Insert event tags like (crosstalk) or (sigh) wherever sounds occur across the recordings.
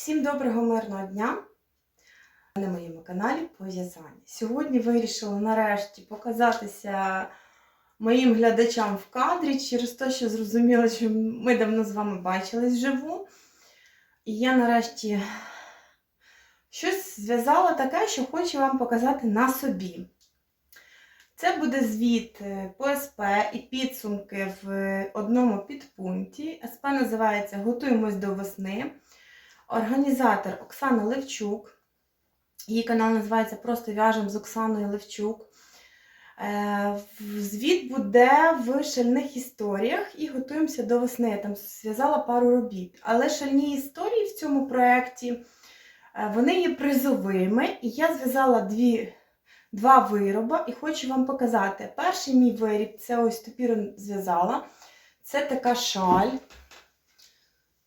Всім доброго мирного дня на моєму каналі по в'язанні. Сьогодні вирішила нарешті показатися моїм глядачам в кадрі через те, що зрозуміла, що ми давно з вами бачились вживу. І я нарешті щось зв'язала таке, що хочу вам показати на собі. Це буде звіт е, по СП і підсумки в одному підпункті. СП називається Готуємось до весни. Організатор Оксана Левчук. Її канал називається Просто в'яжем з Оксаною Левчук. Е, Звіт буде в шальних історіях і готуємося до весни. Я там зв'язала пару робіт. Але шальні історії в цьому проєкті е, вони є призовими. І я зв'язала дві, два вироби і хочу вам показати. Перший мій виріб це ось тепер зв'язала. Це така шаль.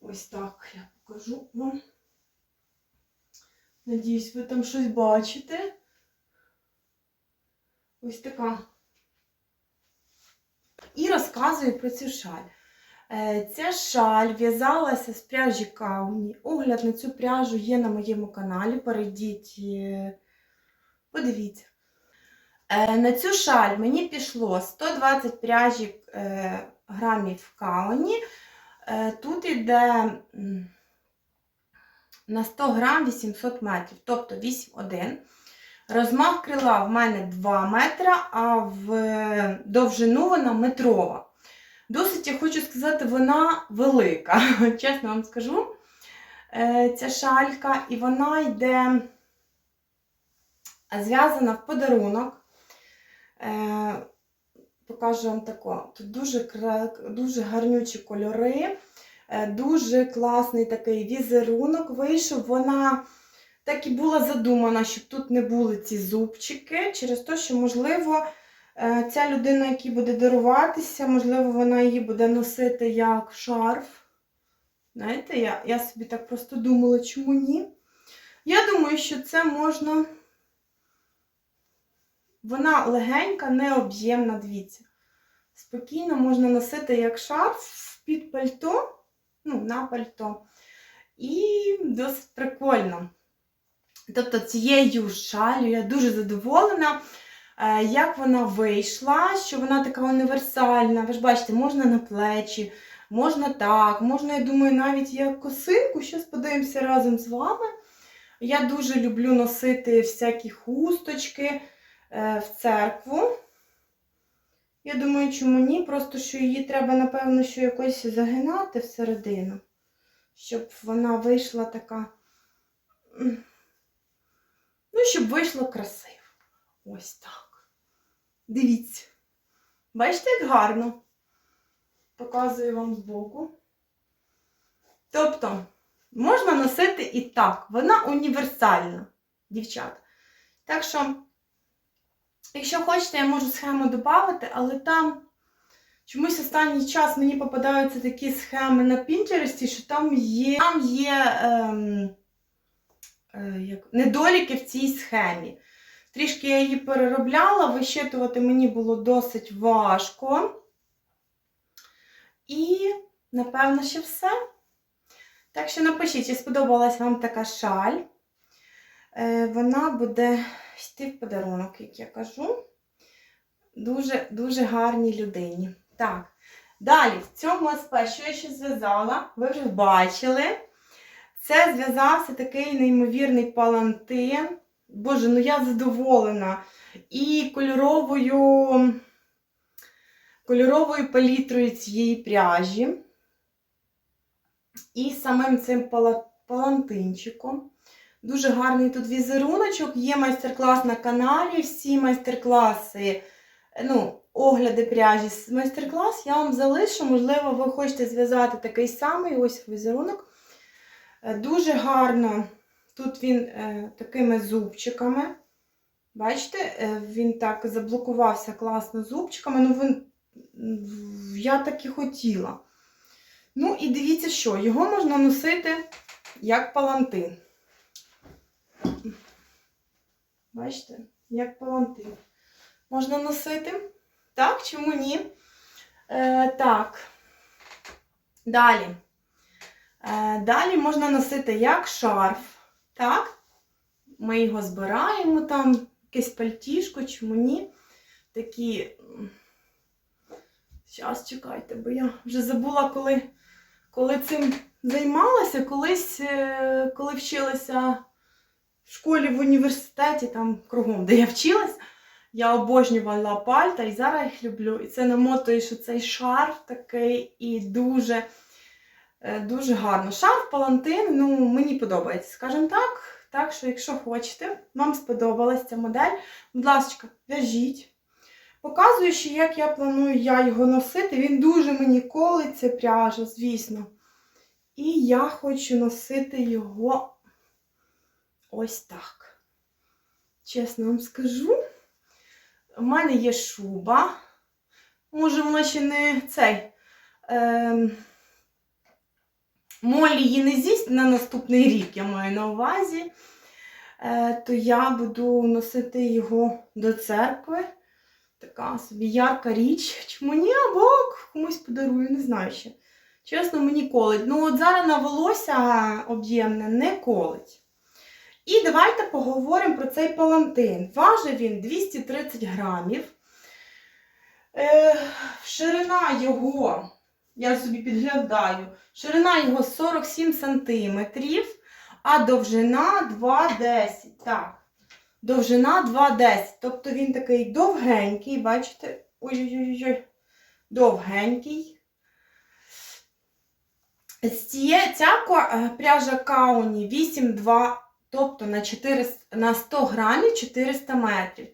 Ось так я покажу вам. Надіюсь, ви там щось бачите. Ось така. І розказую про цю шаль. Е, Ця шаль в'язалася з пряжі Кауні. Огляд на цю пряжу є на моєму каналі. Перейдіть, е, подивіться. Е, На цю шаль мені пішло 120 пряжі грамів Кауні. Тут іде на 100 грам 800 метрів, тобто 8,1. Розмах крила в мене 2 метра, а в довжину вона метрова. Досить, я хочу сказати, вона велика. (laughs) Чесно вам скажу. Е, Ця шалька, і вона йде зв'язана в подарунок. Е, Покажу вам тако. Тут дуже, дуже гарнючі кольори. Е, Дуже класний такий візерунок вийшов. Вона так і була задумана, щоб тут не були ці зубчики, через те, що, можливо, е, ця людина, якій буде даруватися, можливо, вона її буде носити як шарф. Знаєте, я, я собі так просто думала, чому ні. Я думаю, що це можна. Вона легенька, необ'ємна, дивіться. Спокійно можна носити як шарф під пальто, ну, на пальто. І досить прикольно. Тобто цією шалю я дуже задоволена, е, як вона вийшла, що вона така універсальна. Ви ж бачите, можна на плечі, можна так, можна, я думаю, навіть як косинку. Щось подивимося разом з вами. Я дуже люблю носити всякі хусточки е, в церкву. Я думаю, чому ні? Просто що її треба, напевно, що якось загинати всередину, щоб вона вийшла така. Ну, щоб вийшло красиво. Ось так. Дивіться. Бачите, як гарно? Показую вам збоку. Тобто, можна носити і так. Вона універсальна, дівчата. Так що, якщо хочете, я можу схему додати, але там чомусь останній час мені попадаються такі схеми на Пінтересті, що там є, там є ем, е, недоліки в цій схемі. Трішки я її переробляла, вищитувати мені було досить важко. І, напевно, ще все. Так що напишіть, чи сподобалась вам така шаль. Е, Вона буде йти в подарунок, як я кажу. Дуже, дуже гарній людині. Так. Далі, в цьому СП, що я ще зв'язала, ви вже бачили. Це зв'язався такий неймовірний палантин. Боже, ну я задоволена. І кольоровою, кольоровою палітрою цієї пряжі. І самим цим пала- палантинчиком. Дуже гарний тут візеруночок. Є майстер-клас на каналі. Всі майстер-класи, ну, огляди пряжі, майстер-клас я вам залишу. Можливо, ви хочете зв'язати такий самий ось візерунок. Е, Дуже гарно. Тут він е, такими зубчиками. Бачите, е, він так заблокувався класно зубчиками. Ну, він, я так і хотіла. Ну, і дивіться, що його можна носити як палантин. Бачите, як палантин. Можна носити. Так, чому ні? Е, так. Далі. Е, Далі можна носити як шарф. Так? Ми його збираємо там, якесь пальтішко, чому ні. Такі. Зараз чекайте, бо я вже забула, коли, коли цим займалася, колись, е, коли вчилася в школі, в університеті, там кругом, де я вчилась, я обожнювала пальта і зараз їх люблю. І це намотуєш цей шарф такий і дуже, е, дуже гарно. Шарф, палантин, ну, мені подобається, скажімо так. Так що, якщо хочете, вам сподобалась ця модель, будь ласка, в'яжіть. Показую ще, як я планую я його носити. Він дуже мені колиться пряжа, звісно. І я хочу носити його ось так. Чесно вам скажу. У мене є шуба. Може, вона ще не цей. Ем, Молі її не з'їсть на наступний рік, я маю на увазі. Е, то я буду носити його до церкви. Така собі ярка річ. Чому ні, або комусь подарую, не знаю ще. Чесно, мені колить. Ну, от зараз на волосся об'ємне не колить. І давайте поговоримо про цей палантин. Важить він 230 грамів. Е, ширина його, я собі підглядаю, ширина його 47 сантиметрів, а довжина 2,10. Так. Довжина 2,10. Тобто він такий довгенький, бачите? Ой-ой-ой, довгенький. Ця е, пряжа Кауні 8,2, тобто на, 400, на 100 грамів 400 метрів.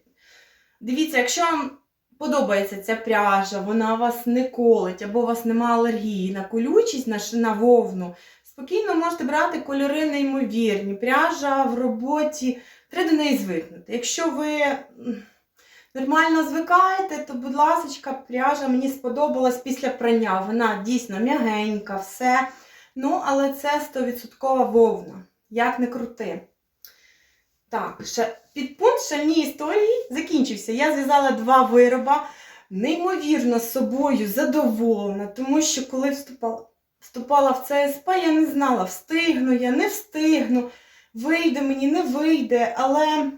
Дивіться, якщо вам подобається ця пряжа, вона вас не колить, або у вас немає алергії на колючість, на, на вовну, спокійно можете брати кольори неймовірні. Пряжа в роботі, треба до неї звикнути. Якщо ви нормально звикаєте, то, будь ласка, пряжа мені сподобалась після прання. Вона дійсно м'ягенька, все. Ну, але це 100% вовна. Як не крути. Так, ще підпункт шальні історії закінчився. Я зв'язала два вироба. Неймовірно з собою задоволена, тому що коли вступала, вступала в ЦСП, я не знала, встигну я, не встигну, вийде мені, не вийде. Але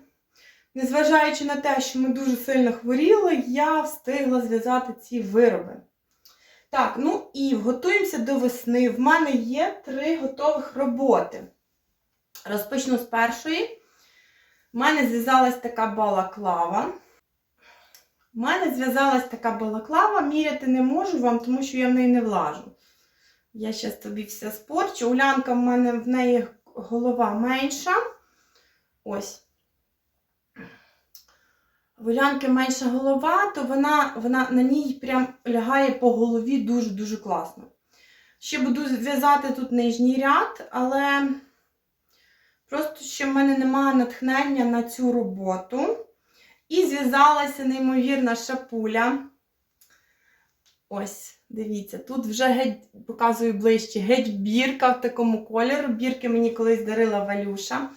незважаючи на те, що ми дуже сильно хворіли, я встигла зв'язати ці вироби. Так, ну і готуємося до весни. В мене є три готових роботи. Розпочну з першої. У мене зв'язалась така балаклава. У мене зв'язалась така балаклава, міряти не можу вам, тому що я в неї не влажу. Я зараз тобі все спорчу. Улянка в мене в неї голова менша. Ось. В Улянки менша голова, то вона, вона на ній прям лягає по голові дуже-дуже класно. Ще буду зв'язати тут нижній ряд, але просто ще в мене немає натхнення на цю роботу. І зв'язалася неймовірна шапуля. Ось, дивіться, тут вже геть, показую ближче, геть бірка в такому кольору. Бірки мені колись дарила Валюша, е,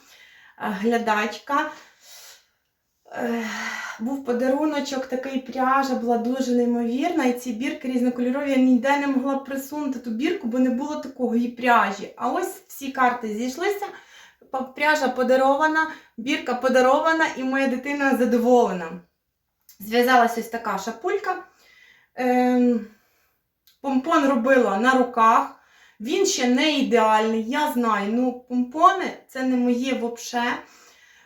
глядачка. Був подаруночок, такий пряжа, була дуже неймовірна. І ці бірки різнокольорові, я ніде не могла присунути ту бірку, бо не було такого і пряжі. А ось всі карти зійшлися. Пряжа подарована, бірка подарована, і моя дитина задоволена. Зв'язалась ось така шапулька. Ем, помпон робила на руках. Він ще не ідеальний, я знаю. Ну, помпони це не моє взагалі.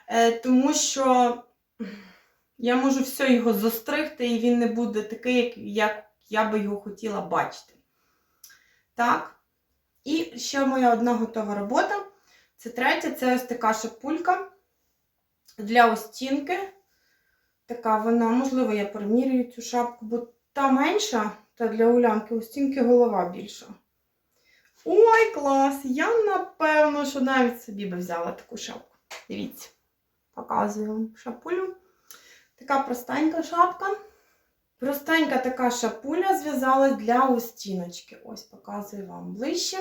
Е, тому що я можу все його зостригти, і він не буде такий, як, як я би його хотіла бачити. Так. І ще моя одна готова робота. Це третя, це ось така шапулька для остінки. Така вона, можливо, я примірюю цю шапку, бо та менша, та для улянки у стінки голова більша. Ой, клас! Я напевно, що навіть собі би взяла таку шапку. Дивіться, показую вам шапулю. Така простенька шапка. Простенька така шапуля зв'язалась для устіночки. Ось показую вам ближче.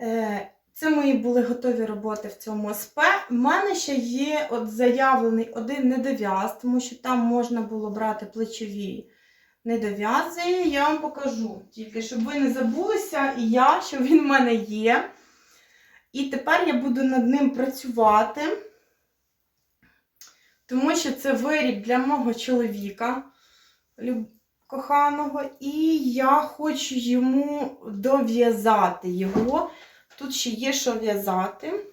Е, Це мої були готові роботи в цьому СП. У мене ще є от заявлений один недов'яз, тому що там можна було брати плечові не дов'язує, я вам покажу. Тільки щоб ви не забулися, і я, що він в мене є. І тепер я буду над ним працювати, тому що це виріб для мого чоловіка коханого, і я хочу йому дов'язати його. Тут ще є що в'язати.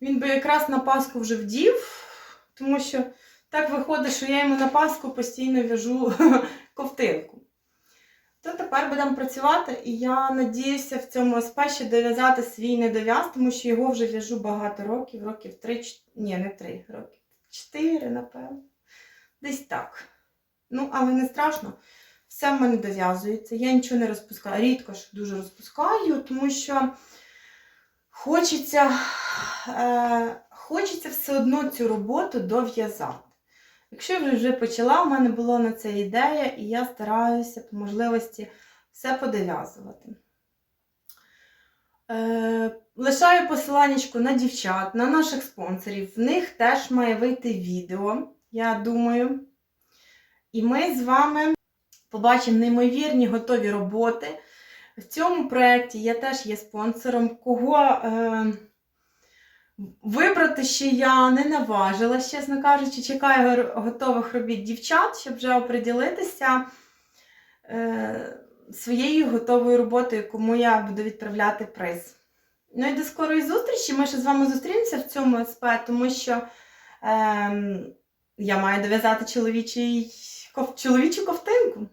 Він би якраз на Пасху вже вдів, тому що так виходить, що я йому на Пасху постійно в'яжу (laughs) ковтинку. То тепер будемо працювати, і я надіюся в цьому СП ще дов'язати свій недов'яз, тому що його вже в'яжу багато років, років 3, ні, не 3 років, 4, напевно. Десь так. Ну, але не страшно. Все в мене дов'язується. Я нічого не розпускаю. Рідко ж дуже розпускаю, тому що хочеться, е, хочеться все одно цю роботу дов'язати. Якщо я вже почала, у мене була на це ідея, і я стараюся по можливості все подов'язувати. Е, лишаю посиланнячку на дівчат, на наших спонсорів. В них теж має вийти відео, я думаю. І ми з вами побачимо неймовірні готові роботи. В цьому проєкті я теж є спонсором, кого е, вибрати ще я не наважилась, чесно кажучи, чекаю готових робіт дівчат, щоб вже оприділитися е, своєю готовою роботою, кому я буду відправляти приз. Ну і до скорої зустрічі. Ми ще з вами зустрінемося в цьому СП, тому що ем, я маю дов'язати чоловічу ковтинку.